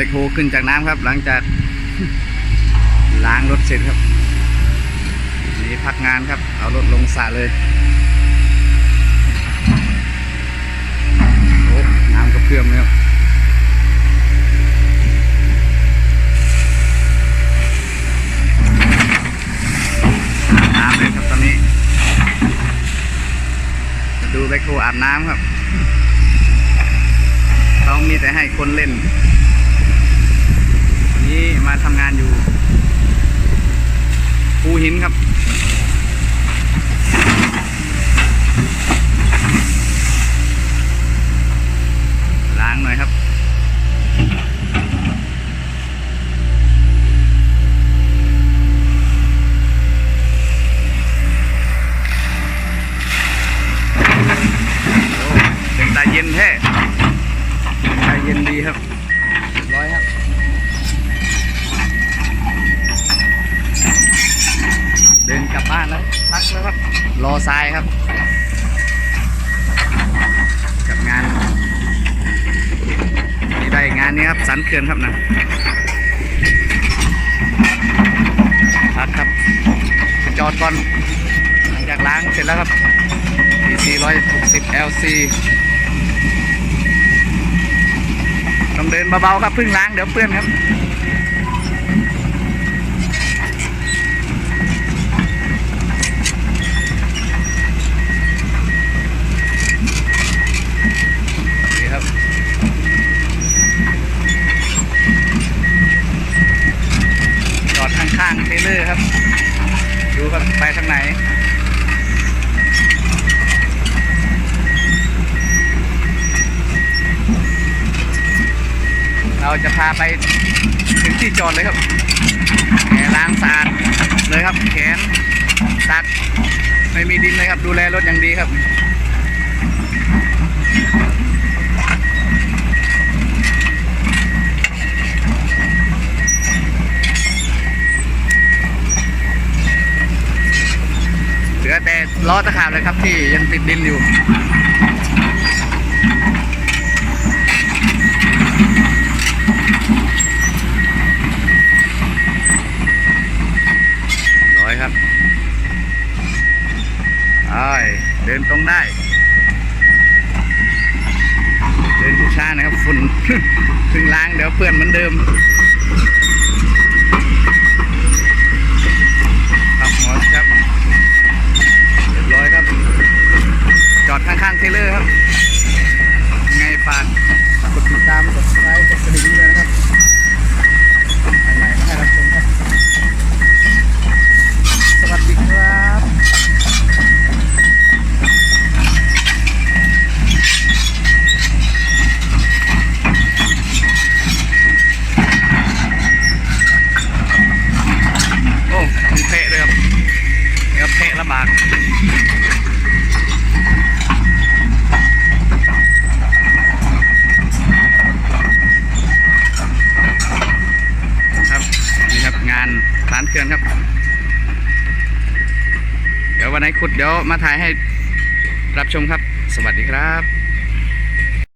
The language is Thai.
เบคโวขึ้นจากน้ำครับ หลังจากล้างรถเสร็จครับนี่พักงานครับ เอารถลงสระเลยโอ้น้ำกระเพื่อมเลยน้ำเลยครับตอนนี้ ดูแบคโฮอาบน้ำครับ เขามีแต่ให้คนเล่น นี่มาทำงานอยู่ภูหินครับล้างหน่อยครับเป็นตาเย็นแท้ตาเย็นดีครับเรียบร้อยครับ เดินกลับบ้านแล้ว พักแล้วค รอทรายครับ กับงานนี่ได้งานนี้ครับสันเขื่อนครับนะพักครับไปจอดก่อนหลังจากล้างเสร็จแล้วครับ PC 160 LC ต้องเดินเบาๆครับเพิ่งล้างเดี๋ยวเปื้อนครับ อร์ครับ ดูครับไปทางไหนเราจะพาไปถึงที่จอดเลยครับแหล้างสะอาดเลยครับ แขนตักไม่มีดินเลยครับ ดูแลรถอย่างดีครับ เห ล้อตะขาบเลยครับที่ยังติดดินอยู่ร้อยครับไอ้เดินตรงได้ เดินช้านะครับฝุ่นเพิ่งล้างเดี๋ยวเปื้อนเหมือนเดิม ครับหมอครับ เรียบร้อยครับ จอดข้างๆเทรลเลอร์ครับ ไงฝากกดติดตามกด ไลค์กดกระดิ่งด้วยนะครับใหม่ๆให้รับชมครับ สวัสดีครับโอ้มีเพะเลยครับครับเพะละบากครับ นี่ครับงานร้านเขื่อนครับ เดี๋ยว วันไหนขุดเดี๋ยวมาถ่ายให้รับชมครับ สวัสดีครับ